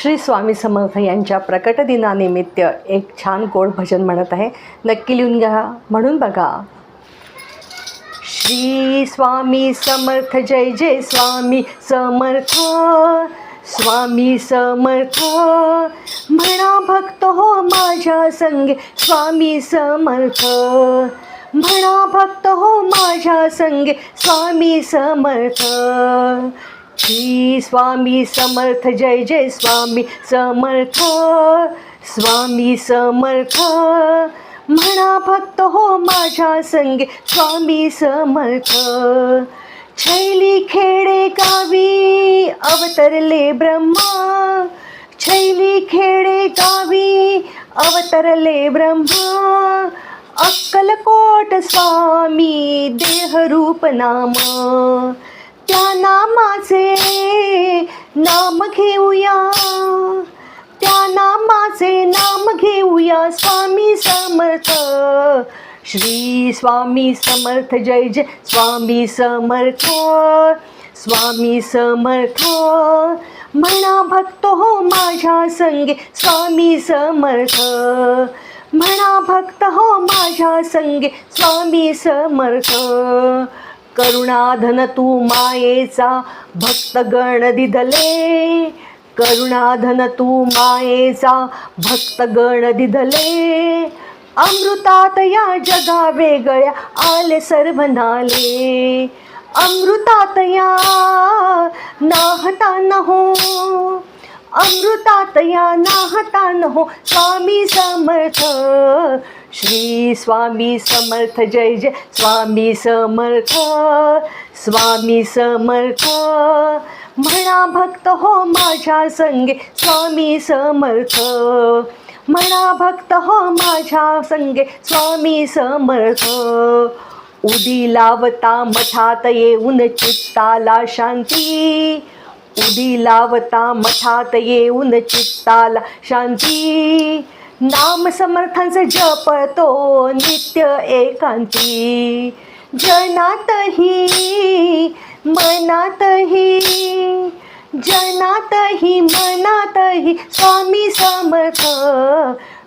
श्री स्वामी समर्थ यांच्या प्रकट दिनानिमित्त एक छान गोड भजन म्हणत आहे. नक्की लिहून घ्या. म्हणून बघा. श्री स्वामी समर्थ जय जय स्वामी समर्थ. स्वामी समर्थ म्हणा भक्त हो माझ्या संगे. स्वामी समर्थ म्हणा भक्त हो माझ्या संगे. स्वामी समर्थ श्री स्वामी समर्थ जय जय स्वामी समर्थ स्वामी समर्थ. म्हणा भक्त हो माझ्या संगे स्वामी समर्थ. छैली खेडे गावी अवतरले ब्रह्मा. छैली खेडे गावी अवतरले ब्रह्मा. अक्कलकोट स्वामी देहरूप नाम त्या नामाचे नाम घेऊया. त्या नामाचे नाम घेऊया स्वामी समर्थ. श्री स्वामी समर्थ जय जय स्वामी समर्थ. स्वामी समर्थ म्हणा भक्त हो माझ्या संगे स्वामी समर्थ. म्हणा भक्त हो माझ्या संगे स्वामी समर्थ. करुणाधन तू मायेचा भक्तगण दिधले करुणाधन तू मायेचा भक्तगण दिधले अमृतात या जगा वेगळ्या आले सर्व नाले अमृतात या नाहता न हो अमृतात या नाहता न हो स्वामी समर्थ. श्री स्वामी समर्थ जय जय. स्वामी समर्थ स्वामी समर्थ. म्हणा भक्त हो माझ्या संगे स्वामी समर्थ. म्हणा भक्त हो माझ्या संगे स्वामी समर्थ. उडी लावता मठात येऊन चित्ताला शांती. उडी लावता मठात येऊन चित्ताला शांती. नाम समर्थांचे जपतो नित्य एकांती. जनातही मनातही जनातही मनातही स्वामी समर्थ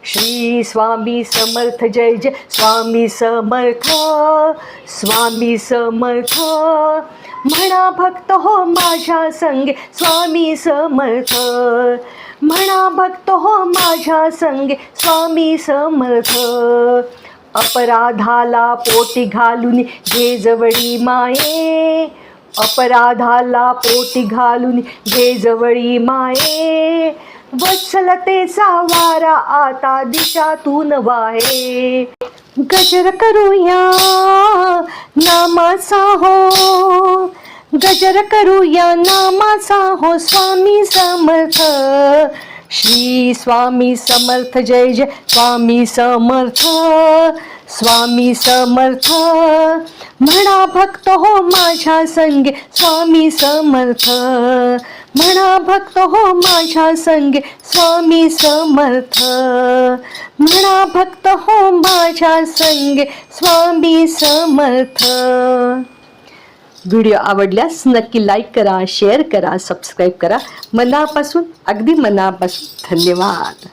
श्री स्वामी समर्थ. जय जय. स्वामी समर्थ स्वामी समर्थ. म्हणा भक्त हो माझ्या संगे स्वामी समर्थ. म्हणा भक्त हो माझ्या संगे स्वामी समर्थ. अपराधाला पोटी घालून घे जवळी माये. अपराधाला पोटी घालून घे जवळी माये. वत्सलतेचा वारा आता दिशातून वाहे. गजर करूया नामाचा हो. गजर करूया नामाचा. हो स्वामी समर्थ. श्री स्वामी समर्थ. जय जय स्वामी समर्थ. स्वामी समर्थ. म्हणा भक्त हो माझ्या संगे. स्वामी समर्थ. म्हणा भक्त हो माझ्या संगे. स्वामी समर्थ. म्हणा भक्त हो माझ्या संगे. स्वामी समर्थ. व्हिडिओ आवडल्यास नक्की लाईक करा शेअर करा सबस्क्राईब करा. मनापासून अगदी मनापासून धन्यवाद.